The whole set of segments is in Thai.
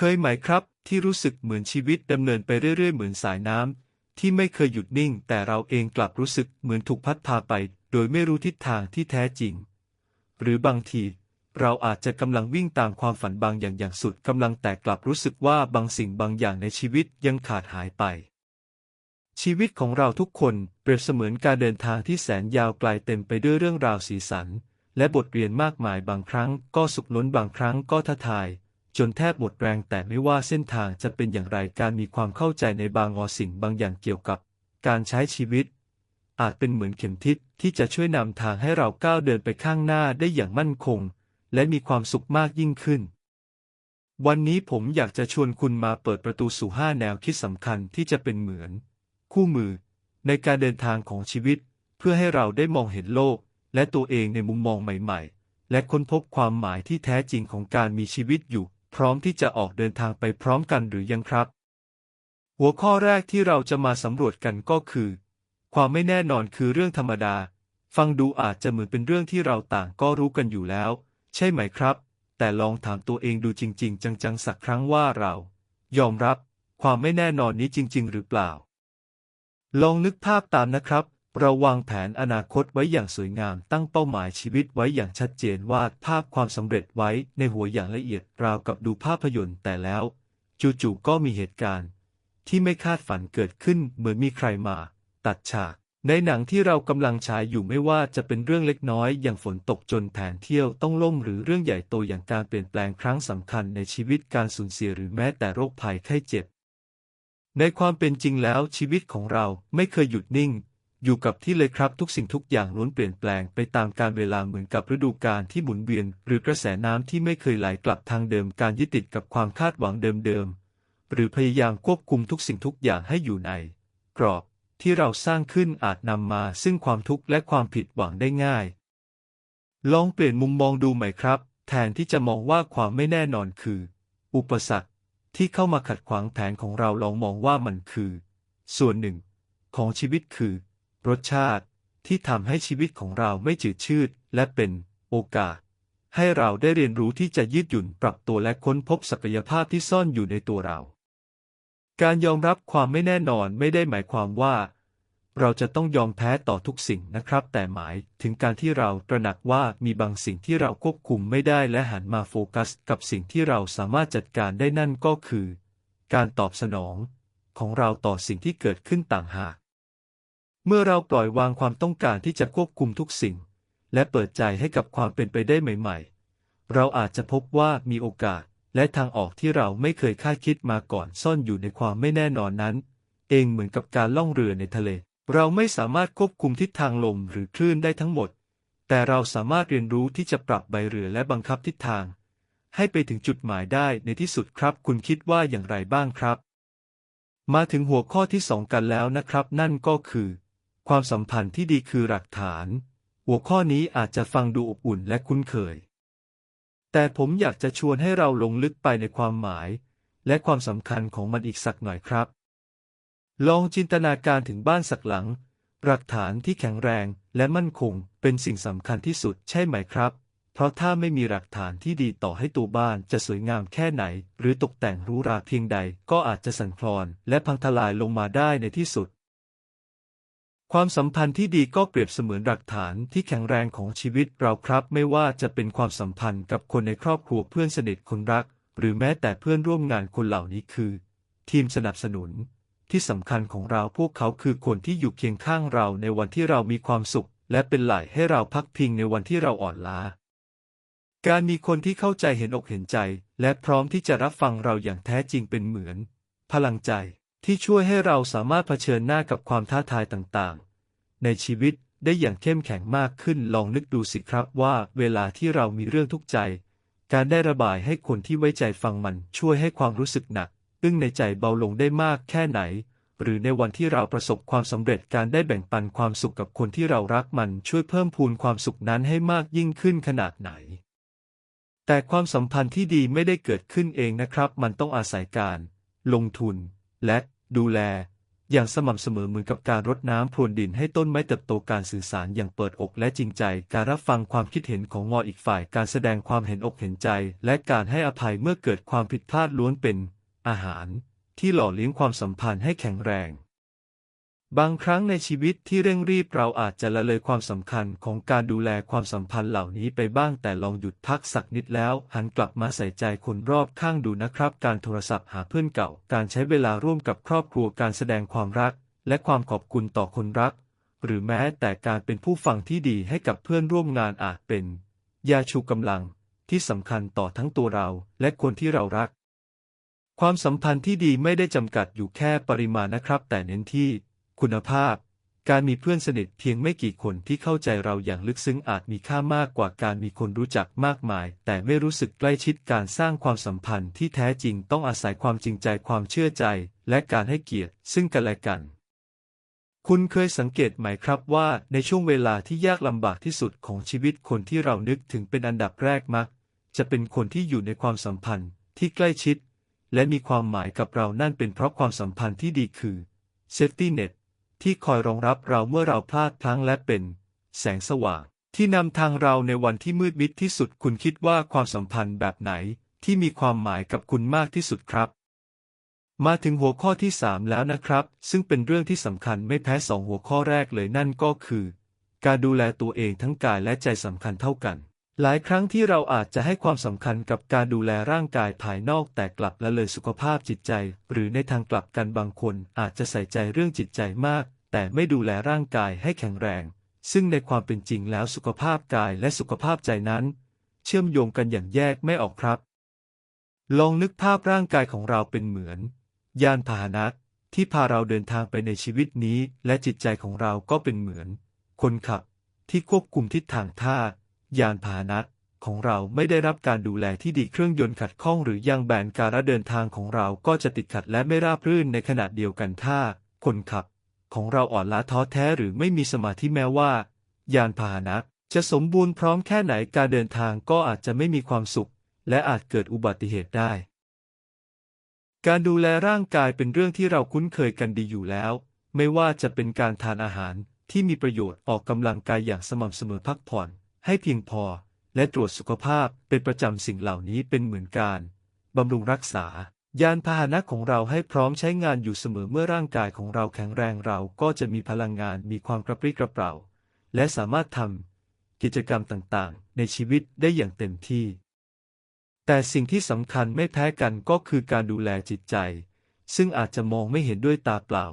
เคยไหมครับ ที่รู้สึกเหมือนชีวิตดำเนินไปเรื่อยๆ เหมือนสายน้ำที่ไม่เคยหยุดนิ่ง แต่เราเองกลับรู้สึกเหมือนถูกพัดพาไป โดยไม่รู้ทิศทางที่แท้จริง หรือบางที เราอาจจะกำลังวิ่งตามความฝันบางอย่างอย่างสุดกำลังแต่กลับรู้สึกว่าบางสิ่งบางอย่างในชีวิตยังขาดหายไป ชีวิตของเราทุกคนเปรียบเสมือนการเดินทางที่แสนยาวไกลเต็มไปด้วยเรื่องราวสีสัน และบทเรียนมากมายบางครั้งก็สุขล้นบางครั้งก็ท้าทาย จนแทบหมดแรงแต่ไม่ว่าเส้นทางจะเป็นอย่างไรการมีความเข้าใจในบางอสิ่งบางอย่างเกี่ยวกับการใช้ชีวิต อาจเป็นเหมือนเข็มทิศที่จะช่วยนำทางให้เราก้าวเดินไปข้างหน้าได้อย่างมั่นคง และมีความสุขมากยิ่งขึ้น วันนี้ผมอยากจะชวนคุณมาเปิดประตูสู่ห้าแนวคิดสำคัญที่จะเป็นเหมือน คู่มือ ในการเดินทางของชีวิต เพื่อให้เราได้มองเห็นโลก และตัวเองในมุมมองใหม่ ๆ และค้นพบความหมายที่แท้จริงของการมีชีวิตอยู่ พร้อมที่จะออกเดินทางไปพร้อมกันหรือยังครับ หัวข้อแรกที่เราจะมาสำรวจกันก็คือ ความไม่แน่นอนคือเรื่องธรรมดา ฟังดูอาจจะเหมือนเป็นเรื่องที่เราต่างก็รู้กันอยู่แล้ว ใช่ไหมครับ แต่ลองถามตัวเองดูจริง ๆ จังๆสักครั้งว่าเรา ยอมรับ ความไม่แน่นอนนี้จริง ๆ หรือเปล่า ลองนึกภาพตามนะครับ เราวางแผนอนาคตไว้อย่างสวยงาม ตั้งเป้าหมายชีวิตไว้อย่างชัดเจนวาดภาพความสำเร็จไว้ในหัวอย่างละเอียดราวกับดูภาพยนตร์แต่แล้ว จู่ๆก็มีเหตุการณ์ ที่ไม่คาดฝันเกิดขึ้นเหมือนมีใครมา ตัดฉาก ในหนังที่เรากำลังฉายอยู่ไม่ว่าจะเป็นเรื่องเล็กน้อยอย่างฝนตกจนแผนเที่ยวต้องล่มหรือเรื่องใหญ่โตอย่างการเปลี่ยนแปลงครั้งสำคัญในชีวิตการสูญเสียหรือแม้แต่โรคภัยไข้เจ็บ ในความเป็นจริงแล้วชีวิตของเราไม่เคยหยุดนิ่ง อยู่กับที่เลยครับทุกสิ่งทุกอย่างล้วนเปลี่ยนแปลงไปตามการเวลาเหมือนกับฤดูกาลที่หมุนเวียน หรือกระแสน้ำที่ไม่เคยไหลกลับทางเดิมการยึดติดกับความคาดหวังเดิมๆหรือพยายามควบคุมทุกสิ่งทุกอย่างให้อยู่ใน กรอบที่เราสร้างขึ้นอาจนำมาซึ่งความทุกข์และความผิดหวังได้ง่าย ลองเปลี่ยนมุมมองดูไหมครับ แทนที่จะมองว่าความไม่แน่นอนคือ อุปสรรคที่เข้ามาขัดขวางแผนของเราลองมองว่ามันคือ ส่วนหนึ่ง ของชีวิตคือ รสชาติที่ทำให้ชีวิตของเราไม่จืดชืด และเป็นโอกาส ให้เราได้เรียนรู้ที่จะยืดหยุ่นปรับตัวและค้นพบศักยภาพที่ซ่อนอยู่ในตัวเรา การยอมรับความไม่แน่นอนไม่ได้หมายความว่า เราจะต้องยอมแพ้ต่อทุกสิ่งนะครับ แต่หมายถึงการที่เราตระหนักว่ามีบางสิ่งที่เราควบคุมไม่ได้และหันมาโฟกัส กับสิ่งที่เราสามารถจัดการได้นั่นก็คือ การตอบสนอง ของเราต่อสิ่งที่เกิดขึ้นต่างหาก เมื่อเราปล่อยวางความต้องการที่จะควบคุมทุกสิ่ง และเปิดใจให้กับความเป็นไปได้ใหม่ ๆ เราอาจจะพบว่ามีโอกาสและทางออกที่เราไม่เคยคาดคิดมาก่อนซ่อนอยู่ในความไม่แน่นอนนั้น เองเหมือนกับการล่องเรือในทะเล เราไม่สามารถควบคุมทิศทางลมหรือคลื่นได้ทั้งหมด แต่เราสามารถเรียนรู้ที่จะปรับใบเรือและบังคับทิศทาง ให้ไปถึงจุดหมายได้ในที่สุดครับ คุณคิดว่าอย่างไรบ้างครับ มาถึงหัวข้อที่สองกันแล้วนะครับ นั่นก็คือ ความสัมพันธ์ที่ดีคือหลักฐาน หัวข้อนี้อาจจะฟังดูอบอุ่นและคุ้นเคย แต่ผมอยากจะชวนให้เราลงลึกไปในความหมาย และความสำคัญของมันอีกสักหน่อยครับ ลองจินตนาการถึงบ้านสักหลัง หลักฐานที่แข็งแรงและมั่นคงเป็นสิ่งสำคัญที่สุดใช่ไหมครับ เพราะถ้าไม่มีหลักฐานที่ดีต่อให้ตัวบ้านจะสวยงามแค่ไหน หรือตกแต่งหรูหราเพียงใดก็อาจจะสั่นคลอน และพังทลายลงมาได้ในที่สุด ความสัมพันธ์ที่ดีก็เปรียบเสมือนหลักฐานที่แข็งแรงของชีวิตเราครับ ไม่ว่าจะเป็นความสัมพันธ์กับคนในครอบครัวเพื่อนสนิทคนรัก หรือแม้แต่เพื่อนร่วมงานคนเหล่านี้คือ ทีมสนับสนุน ที่สำคัญของเราพวกเขาคือคนที่อยู่เคียงข้างเราในวันที่เรามีความสุข และเป็นไหลให้เราพักพิงในวันที่เราอ่อนล้า การมีคนที่เข้าใจเห็นอกเห็นใจ และพร้อมที่จะรับฟังเราอย่างแท้จริงเป็นเหมือน พลังใจ ที่ช่วยให้เราสามารถเผชิญหน้ากับความท้าทายต่างๆ ในชีวิตได้อย่างเข้มแข็งมากขึ้นลองนึกดูสิครับว่าเวลาที่เรามีเรื่องทุกข์ใจ การได้ระบายให้คนที่ไว้ใจฟังมันช่วยให้ความรู้สึกหนัก อึ้งในใจเบาลงได้มากแค่ไหน หรือในวันที่เราประสบความสำเร็จการได้แบ่งปันความสุขกับคนที่เรารักมันช่วยเพิ่มพูนความสุขนั้นให้มากยิ่งขึ้นขนาดไหน แต่ความสัมพันธ์ที่ดีไม่ได้เกิดขึ้นเองนะครับ มันต้องอาศัยการ ลงทุน และ ดูแล อย่างสม่ำเสมอเหมือนกับการรดน้ำพรวนดินให้ต้นไม้เติบโตการสื่อสารอย่างเปิดอกและจริงใจ การรับฟังความคิดเห็นของงออีกฝ่าย การแสดงความเห็นอกเห็นใจ และการให้อภัยเมื่อเกิดความผิดพลาดล้วนเป็น อาหาร ที่หล่อเลี้ยงความสัมพันธ์ให้แข็งแรง บางครั้งในชีวิตที่เร่งรีบเราอาจจะละเลยความสำคัญของการดูแลความสัมพันธ์เหล่านี้ไปบ้างแต่ลองหยุดพักสักนิดแล้ว หันกลับมาใส่ใจคนรอบข้างดูนะครับ การโทรศัพท์หาเพื่อนเก่า การใช้เวลาร่วมกับครอบครัวการแสดงความรัก และความขอบคุณต่อคนรัก หรือแม้แต่การเป็นผู้ฟังที่ดีให้กับเพื่อนร่วมงานอาจเป็น ยาชูกำลังที่สำคัญต่อทั้งตัวเราและคนที่เรารัก ความสัมพันธ์ที่ดีไม่ได้จำกัดอยู่แค่ปริมาณนะครับ แต่เน้นที่ คุณภาพ การมีเพื่อนสนิทเพียงไม่กี่คนที่เข้าใจเราอย่างลึกซึ้งอาจมีค่ามากกว่าการมีคนรู้จักมากมาย แต่ไม่รู้สึกใกล้ชิดการสร้างความสัมพันธ์ที่แท้จริงต้องอาศัยความจริงใจความเชื่อใจ และการให้เกียรติ ซึ่งกันและกัน คุณเคยสังเกตไหมครับว่าในช่วงเวลาที่ยากลำบากที่สุดของชีวิตคนที่เรานึกถึงเป็นอันดับแรกมัก จะเป็นคนที่อยู่ในความสัมพันธ์ที่ใกล้ชิดและมีความหมายกับเรานั่นเป็นเพราะความสัมพันธ์ที่ดีคือ safety net ที่คอยรองรับเราเมื่อเราพลาดพลั้งและเป็น แสงสว่าง ที่นำทางเราในวันที่มืดมิดที่สุดคุณคิดว่าความสัมพันธ์แบบไหนที่มีความหมายกับคุณมากที่สุดครับ มาถึงหัวข้อที่ 3 แล้วนะครับ ซึ่งเป็นเรื่องที่สำคัญไม่แพ้สองหัวข้อแรกเลยนั่นก็คือ การดูแลตัวเองทั้งกายและใจสำคัญเท่ากัน หลายครั้งที่เราอาจจะให้ความสำคัญกับการดูแลร่างกายภายนอกแต่กลับละเลยสุขภาพจิตใจ หรือในทางกลับกันบางคนอาจจะใส่ใจเรื่องจิตใจมาก แต่ไม่ดูแลร่างกายให้แข็งแรง ซึ่งในความเป็นจริงแล้วสุขภาพกายและสุขภาพใจนั้น เชื่อมโยงกันอย่างแยกไม่ออกครับ ลองนึกภาพร่างกายของเราเป็นเหมือน ยานพาหนะที่พาเราเดินทางไปในชีวิตนี้ และจิตใจของเราก็เป็นเหมือน คนขับ ที่ควบคุมทิศทางท่า ยานพาหนะของเราไม่ได้รับการดูแลที่ดีเครื่องยนต์ขัดข้องหรือยางแบนการเดินทางของเราก็จะติดขัดและไม่ราบรื่นในขณะเดียวกันถ้า คนขับ ของเราอ่อนล้าท้อแท้หรือไม่มีสมาธิแม้ว่า ยานพาหนะจะสมบูรณ์พร้อมแค่ไหนการเดินทางก็อาจจะไม่มีความสุข และอาจเกิดอุบัติเหตุได้ การดูแลร่างกายเป็นเรื่องที่เราคุ้นเคยกันดีอยู่แล้ว ไม่ว่าจะเป็นการทานอาหารที่มีประโยชน์ออกกำลังกายอย่างสม่ำเสมอพักผ่อน ให้เพียงพอ และตรวจสุขภาพเป็นประจำสิ่งเหล่านี้เป็นเหมือนการบำรุงรักษา ยานพาหนะของเราให้พร้อมใช้งานอยู่เสมอเมื่อร่างกายของเราแข็งแรงเราก็จะมีพลังงานมีความกระปรี้กระเปร่า และสามารถทำกิจกรรมต่างๆ ในชีวิตได้อย่างเต็มที่ แต่สิ่งที่สำคัญไม่แพ้กันก็คือการดูแลจิตใจ ซึ่งอาจจะมองไม่เห็นด้วยตาเปล่า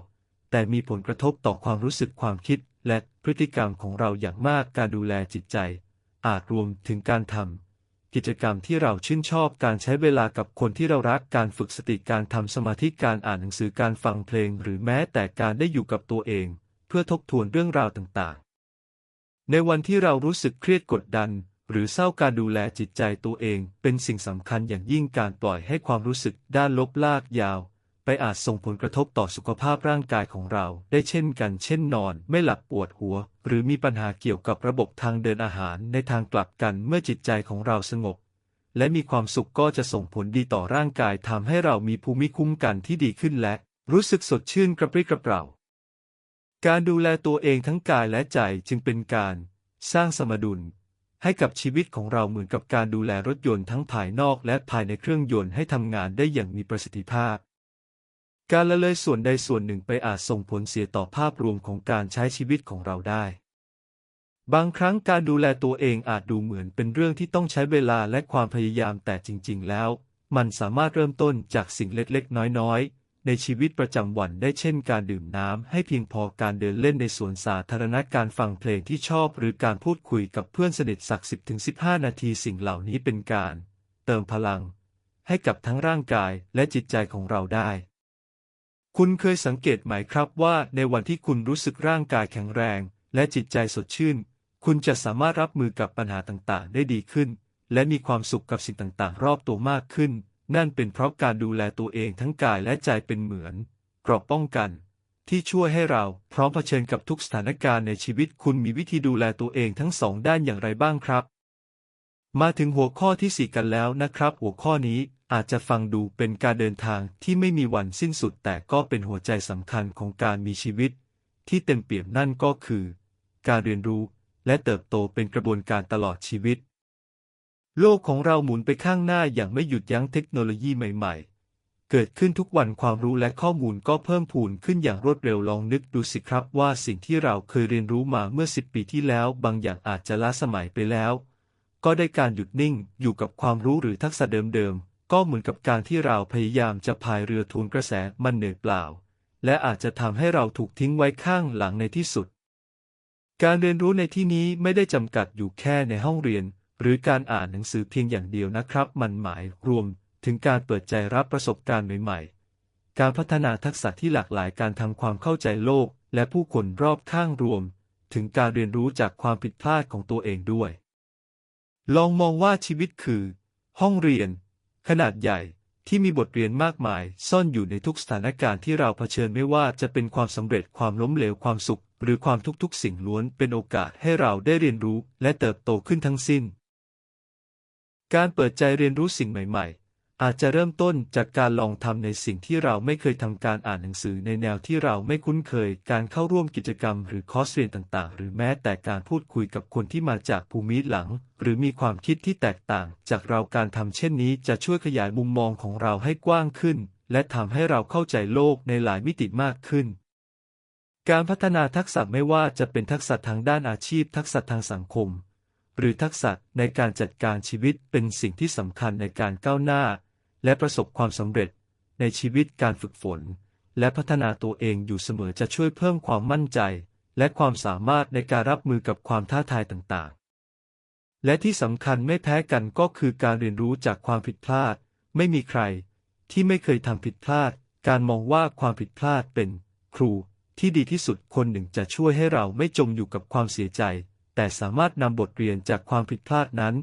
แต่มีผลกระทบต่อความรู้สึกความคิดและ พฤติกรรมของเราอย่างมากการดูแลจิตใจ อาจรวมถึงการทำกิจกรรมที่เราชื่นชอบการใช้เวลากับคนที่เรารักการฝึกสติการทำสมาธิการอ่านหนังสือการฟังเพลง หรือแม้แต่การได้อยู่กับตัวเอง เพื่อทบทวนเรื่องราวต่างๆ ในวันที่เรารู้สึกเครียดกดดัน หรือเศร้าการดูแลจิตใจตัวเอง เป็นสิ่งสำคัญอย่างยิ่งการปล่อยให้ความรู้สึกด้านลบลากยาว ไปอาจส่งผลกระทบต่อสุขภาพร่างกายของเราได้เช่นกัน เช่นนอนไม่หลับปวดหัว หรือมีปัญหาเกี่ยวกับระบบทางเดินอาหารในทางกลับกันเมื่อจิตใจของเราสงบ และมีความสุขก็จะส่งผลดีต่อร่างกายทำให้เรามีภูมิคุ้มกันที่ดีขึ้นและ รู้สึกสดชื่นกระปรี้กระเปร่า การดูแลตัวเองทั้งกายและใจจึงเป็นการ สร้างสมดุลให้กับชีวิตของเราเหมือนกับการดูแลรถยนต์ทั้งภายนอกและภายในเครื่องยนต์ให้ทำงานได้อย่างมีประสิทธิภาพ การละเลยส่วนใดส่วนหนึ่งไปอาจส่งผลเสียต่อภาพรวมของการใช้ชีวิตของเราได้ บางครั้งการดูแลตัวเองอาจดูเหมือนเป็นเรื่องที่ต้องใช้เวลาและความพยายามแต่จริง ๆ แล้ว มันสามารถเริ่มต้นจากสิ่งเล็กๆ น้อยๆ ในชีวิตประจำวันได้เช่นการดื่มน้ำให้เพียงพอการเดินเล่นในสวนสาธารณะการฟังเพลงที่ชอบ หรือการพูดคุยกับเพื่อนสนิทสัก 10-15 นาทีสิ่งเหล่านี้เป็นการ เติมพลัง ให้กับทั้งร่างกายและจิตใจของเราได้ คุณเคยสังเกตไหมครับว่าในวันที่คุณรู้สึกร่างกายแข็งแรง และจิตใจสดชื่น คุณจะสามารถรับมือกับปัญหาต่างๆ ได้ดีขึ้น และมีความสุขกับสิ่งต่างๆ รอบตัวมากขึ้น นั่นเป็นเพราะการดูแลตัวเองทั้งกายและใจเป็นเหมือนเกราะป้องกัน ที่ช่วยให้เราพร้อมเผชิญกับทุกสถานการณ์ในชีวิตคุณมีวิธีดูแลตัวเองทั้งสองด้านอย่างไรบ้างครับ มาถึงหัวข้อที่สี่กันแล้วนะครับ หัวข้อนี้อาจจะฟังดูเป็นการเดินทางที่ไม่มีวันสิ้นสุด แต่ก็เป็นหัวใจสำคัญของการมีชีวิต ที่เต็มเปี่ยมนั่นก็คือ การเรียนรู้และเติบโตเป็นกระบวนการตลอดชีวิต โลกของเราหมุนไปข้างหน้าอย่างไม่หยุดยั้งเทคโนโลยีใหม่ ๆ เกิดขึ้นทุกวันความรู้และข้อมูลก็เพิ่มพูนขึ้นอย่างรวดเร็วลองนึกดูสิครับว่าสิ่งที่เราเคยเรียนรู้มาเมื่อสิบปีที่แล้ว บางอย่างอาจจะล้าสมัยไปแล้ว ก็ได้การหยุดนิ่งอยู่กับความรู้หรือทักษะเดิมๆ ก็เหมือนกับการที่เราพยายามจะพายเรือทวนกระแสมันเหนื่อยเปล่า และอาจจะทำให้เราถูกทิ้งไว้ข้างหลังในที่สุด การเรียนรู้ในที่นี้ไม่ได้จำกัดอยู่แค่ในห้องเรียน หรือการอ่านหนังสือเพียงอย่างเดียวนะครับ มันหมายรวมถึงการเปิดใจรับประสบการณ์ใหม่ๆ การพัฒนาทักษะที่หลากหลายการทำความเข้าใจโลก และผู้คนรอบข้างรวม ถึงการเรียนรู้จากความผิดพลาดของตัวเองด้วย ลองมองว่าชีวิตคือ ห้องเรียน ขนาดใหญ่ที่มีบทเรียนมากมาย ซ่อนอยู่ในทุกสถานการณ์ที่เราเผชิญไม่ว่าจะเป็นความสำเร็จความล้มเหลวความสุข หรือความทุกๆ สิ่งล้วนเป็นโอกาสให้เราได้เรียนรู้และเติบโตขึ้นทั้งสิ้น การเปิดใจเรียนรู้สิ่งใหม่ ๆ อาจจะเริ่มต้นจากการลองทำในสิ่งที่เราไม่เคยทำการอ่านหนังสือในแนวที่เราไม่คุ้นเคย การเข้าร่วมกิจกรรมหรือคอร์สเรียนต่างๆ หรือแม้แต่การพูดคุยกับคนที่มาจากภูมิหลัง หรือมีความคิดที่แตกต่าง จากเราการทำเช่นนี้จะช่วยขยายมุมมองของเราให้กว้างขึ้น และทำให้เราเข้าใจโลกในหลายมิติมากขึ้นการพัฒนาทักษะไม่ว่าจะเป็นทักษะทางด้านอาชีพ ทักษะทางสังคม หรือทักษะในการจัดการชีวิตเป็นสิ่งที่สำคัญในการก้าวหน้า และประสบความสำเร็จในชีวิตการฝึกฝน และพัฒนาตัวเองอยู่เสมอจะช่วยเพิ่มความมั่นใจ และความสามารถในการรับมือกับความท้าทายต่างๆ และที่สำคัญไม่แพ้กันก็คือการเรียนรู้จากความผิดพลาด ไม่มีใคร ที่ไม่เคยทำผิดพลาด การมองว่าความผิดพลาดเป็น ครูที่ดีที่สุดคนหนึ่งจะช่วยให้เราไม่จมอยู่กับความเสียใจ แต่สามารถนำบทเรียนจากความผิดพลาดนั้น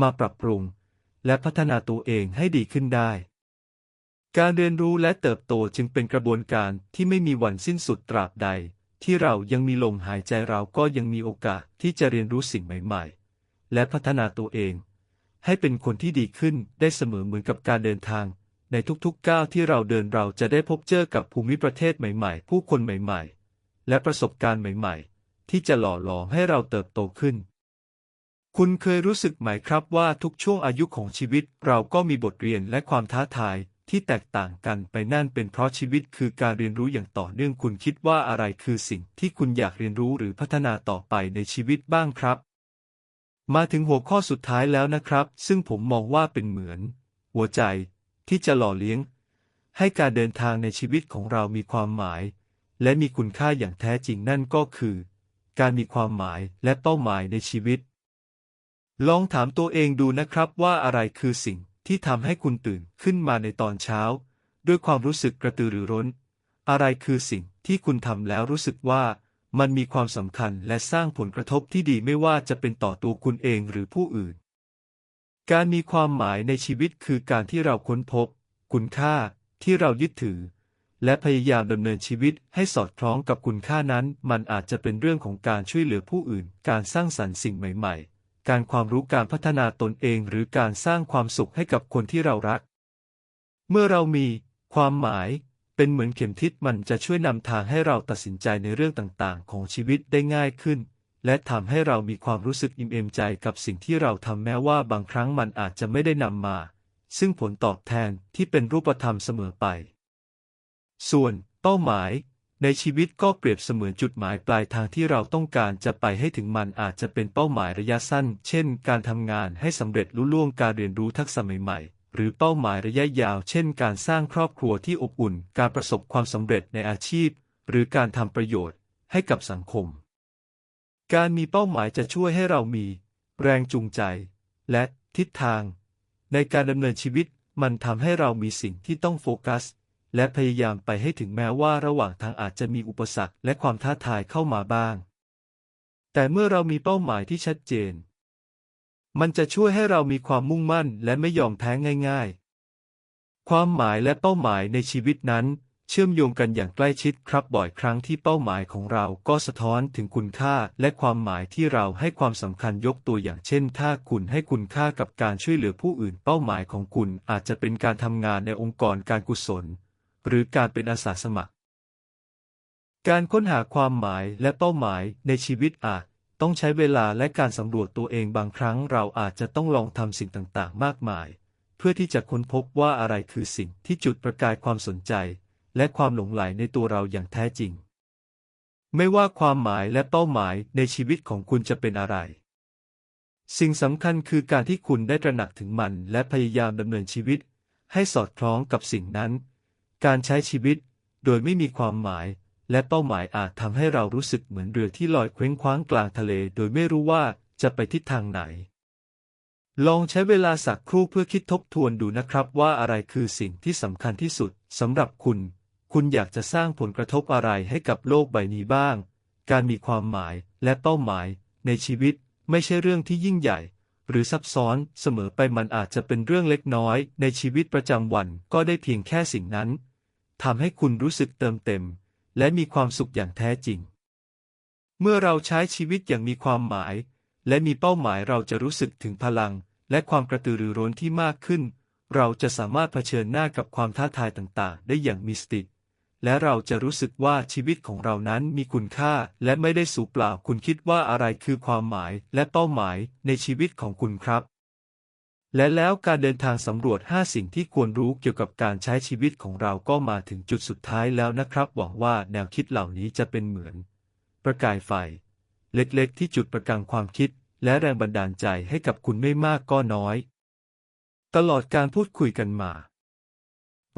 มาปรับปรุง และพัฒนาตัวเองให้ดีขึ้นได้ การเรียนรู้และเติบโตจึงเป็นกระบวนการที่ไม่มีวันสิ้นสุดตราบใด ที่เรายังมีลมหายใจเราก็ยังมีโอกาสที่จะเรียนรู้สิ่งใหม่ๆ และพัฒนาตัวเอง ให้เป็นคนที่ดีขึ้นได้เสมอเหมือนกับการเดินทาง ในทุกๆก้าวที่เราเดินเราจะได้พบเจอกับภูมิประเทศใหม่ๆ ผู้คนใหม่ๆ และประสบการณ์ใหม่ ๆ ที่จะหล่อหลอมให้เราเติบโตขึ้น คุณเคยรู้สึกไหมครับว่าทุกช่วงอายุของชีวิตเราก็มีบทเรียนและความท้าทายที่แตกต่างกันไปนั่นเป็นเพราะชีวิตคือการเรียนรู้อย่างต่อเนื่องคุณคิดว่าอะไรคือสิ่งที่คุณอยากเรียนรู้หรือพัฒนาต่อไปในชีวิตบ้างครับ มาถึงหัวข้อสุดท้ายแล้วนะครับ ซึ่งผมมองว่าเป็นเหมือน หัวใจที่จะหล่อเลี้ยง ให้การเดินทางในชีวิตของเรามีความหมาย และมีคุณค่าอย่างแท้จริงนั่นก็คือ การมีความหมายและเป้าหมายในชีวิต ลองถามตัวเองดูนะครับว่าอะไรคือสิ่งที่ทำให้คุณตื่นขึ้นมาในตอนเช้า ด้วยความรู้สึกกระตือรือร้น อะไรคือสิ่งที่คุณทำแล้วรู้สึกว่ามันมีความสำคัญและสร้างผลกระทบที่ดีไม่ว่าจะเป็นต่อตัวคุณเองหรือผู้อื่น การมีความหมายในชีวิตคือการที่เราค้นพบ คุณค่าที่เรายึดถือ และพยายามดำเนินชีวิตให้สอดคล้องกับคุณค่านั้น มันอาจจะเป็นเรื่องของการช่วยเหลือผู้อื่น การสร้างสรรค์สิ่งใหม่ ๆ การความรู้การพัฒนาตนเองหรือการสร้างความสุขให้กับคนที่เรารัก เมื่อเรามีความหมายเป็นเหมือนเข็มทิศมันจะช่วยนำทางให้เราตัดสินใจในเรื่องต่างๆ ของชีวิตได้ง่ายขึ้น และทำให้เรามีความรู้สึกอิ่มเอมใจกับสิ่งที่เราทำแม้ว่าบางครั้งมันอาจจะไม่ได้นำมา ซึ่งผลตอบแทนที่เป็นรูปธรรมเสมอไป ส่วน เป้าหมาย ในชีวิตก็เปรียบเสมือนจุดหมายปลายทางที่เราต้องการจะไปให้ถึงมันอาจจะเป็นเป้าหมายระยะสั้น เช่น การทำงานให้สำเร็จลุล่วงการเรียนรู้ทักษะใหม่ ๆ หรือเป้าหมายระยะยาว เช่น การสร้างครอบครัวที่อบอุ่น การประสบความสำเร็จในอาชีพ หรือการทำประโยชน์ให้กับสังคม การมีเป้าหมายจะช่วยให้เรามี แรงจูงใจ และทิศทาง ในการดำเนินชีวิตมันทำให้เรามีสิ่งที่ต้องโฟกัส และพยายามไปให้ถึงแม้ว่าระหว่างทางอาจจะมีอุปสรรคและความท้าทายเข้ามาบ้าง แต่เมื่อเรามีเป้าหมายที่ชัดเจน มันจะช่วยให้เรามีความมุ่งมั่นและไม่ยอมแพ้ง่าย ๆ ความหมายและเป้าหมายในชีวิตนั้น เชื่อมโยงกันอย่างใกล้ชิดครับบ่อยครั้งที่เป้าหมายของเราก็สะท้อนถึงคุณค่าและความหมายที่เราให้ความสำคัญยกตัวอย่างเช่น ถ้าคุณให้คุณค่ากับการช่วยเหลือผู้อื่น เป้าหมายของคุณอาจจะเป็นการทำงานในองค์กรการกุศล หรือการเป็นอาสาสมัคร การค้นหาความหมายและเป้าหมายในชีวิตอาจต้องใช้เวลาและการสำรวจตัวเองบางครั้งเราอาจจะต้องลองทำสิ่งต่างๆ มากมาย เพื่อที่จะค้นพบว่าอะไรคือสิ่งที่จุดประกายความสนใจ และความหลงไหลในตัวเราอย่างแท้จริง ไม่ว่าความหมายและเป้าหมายในชีวิตของคุณจะเป็นอะไร สิ่งสำคัญคือการที่คุณได้ตระหนักถึงมันและพยายามดำเนินชีวิต ให้สอดคล้องกับสิ่งนั้น การใช้ชีวิตโดยไม่มีความหมาย และเป้าหมายอาจทำให้เรารู้สึกเหมือนเรือที่ลอยเคว้งคว้างกลางทะเล โดยไม่รู้ว่าจะไปทิศทางไหน ลองใช้เวลาสักครู่เพื่อคิดทบทวนดูนะครับว่าอะไรคือสิ่งที่สำคัญที่สุดสำหรับคุณ คุณอยากจะสร้างผลกระทบอะไรให้กับโลกใบนี้บ้าง การมีความหมายและเป้าหมาย ในชีวิตไม่ใช่เรื่องที่ยิ่งใหญ่ หรือซับซ้อนเสมอไปมันอาจจะเป็นเรื่องเล็กน้อย ในชีวิตประจำวันก็ได้เพียงแค่สิ่งนั้น ทำให้คุณรู้สึกเติมเต็ม และมีความสุขอย่างแท้จริง เมื่อเราใช้ชีวิตอย่างมีความหมาย และมีเป้าหมายเราจะรู้สึกถึงพลัง และความกระตือรือร้นที่มากขึ้น เราจะสามารถเผชิญหน้ากับความท้าทายต่างๆ ได้อย่างมีสติ และเราจะรู้สึกว่าชีวิตของเรานั้นมีคุณค่า และไม่ได้สูญเปล่าคุณคิดว่าอะไรคือความหมายและเป้าหมายในชีวิตของคุณครับ และแล้วการเดินทางสำรวจ 5 สิ่งที่ควรรู้เกี่ยวกับการใช้ชีวิตของเราก็มาถึงจุดสุดท้ายแล้วนะครับ หวังว่าแนวคิดเหล่านี้จะเป็นเหมือน ประกายไฟ เล็กๆ ที่จุดประกายความคิด และแรงบันดาลใจให้กับคุณไม่มากก็น้อย ตลอดการพูดคุยกันมา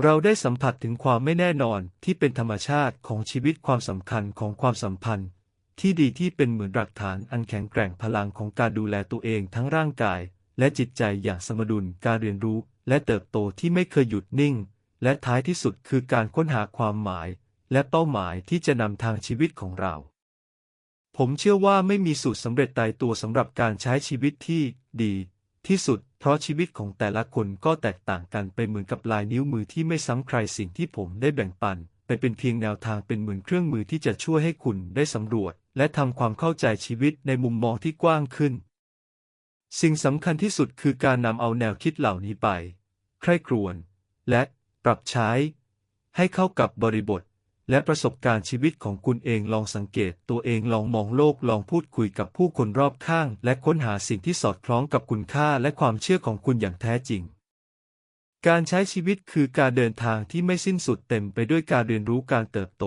เราได้สัมผัสถึงความไม่แน่นอนที่เป็นธรรมชาติของชีวิตความสำคัญของความสัมพันธ์ ที่ดีที่เป็นเหมือนหลักฐานอันแข็งแกร่งพลังของการดูแลตัวเองทั้งร่างกาย และจิตใจอย่างสมดุลการเรียนรู้และเติบโตที่ไม่เคยหยุดนิ่ง และท้ายที่สุดคือการค้นหาความหมาย และเป้าหมายที่จะนำทางชีวิตของเรา ผมเชื่อว่าไม่มีสูตรสำเร็จตายตัวสำหรับการใช้ชีวิตที่ดี ที่สุด เพราะชีวิตของแต่ละคนก็แตกต่างกันไปเหมือนกับลายนิ้วมือที่ไม่ซ้ำใครสิ่งที่ผมได้แบ่งปันไปเป็นเพียงแนวทางเป็นเหมือนเครื่องมือที่จะช่วยให้คุณได้สำรวจ และทำความเข้าใจชีวิตในมุมมองที่กว้างขึ้น สิ่งสำคัญที่สุดคือการนำเอาแนวคิดเหล่านี้ไป ใคร่ครวญและปรับใช้ ให้เข้ากับบริบท และประสบการณ์ชีวิตของคุณเองลองสังเกต ตัวเองลองมองโลกลองพูดคุยกับผู้คนรอบข้าง และค้นหาสิ่งที่สอดคล้องกับคุณค่าและความเชื่อของคุณอย่างแท้จริง การใช้ชีวิตคือการเดินทางที่ไม่สิ้นสุดเต็มไปด้วยการเรียนรู้การเติบโต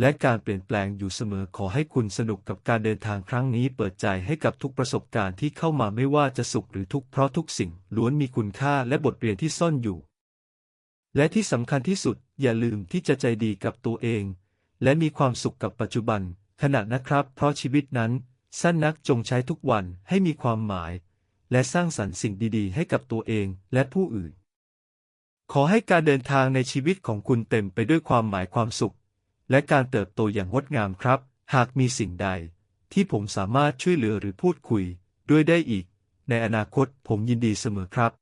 และการเปลี่ยนแปลงอยู่เสมอขอให้คุณสนุกกับการเดินทางครั้งนี้เปิดใจให้กับทุกประสบการณ์ที่เข้ามาไม่ว่าจะสุขหรือทุกข์เพราะทุกสิ่งล้วนมีคุณค่าและบทเรียนที่ซ่อนอยู่ และที่สำคัญที่สุดอย่าลืมที่จะใจดีกับตัวเอง และมีความสุขกับปัจจุบัน ขณะนะครับ เพราะชีวิตนั้น สั้นนักจงใช้ทุกวันให้มีความหมาย และสร้างสรรค์สิ่งดีๆ ให้กับตัวเองและผู้อื่น ขอให้การเดินทางในชีวิตของคุณเต็มไปด้วยความหมายความสุข และการเติบโตอย่างงดงามครับ หากมีสิ่งใด ที่ผมสามารถช่วยเหลือหรือพูดคุย ด้วยได้อีก ในอนาคตผมยินดีเสมอครับ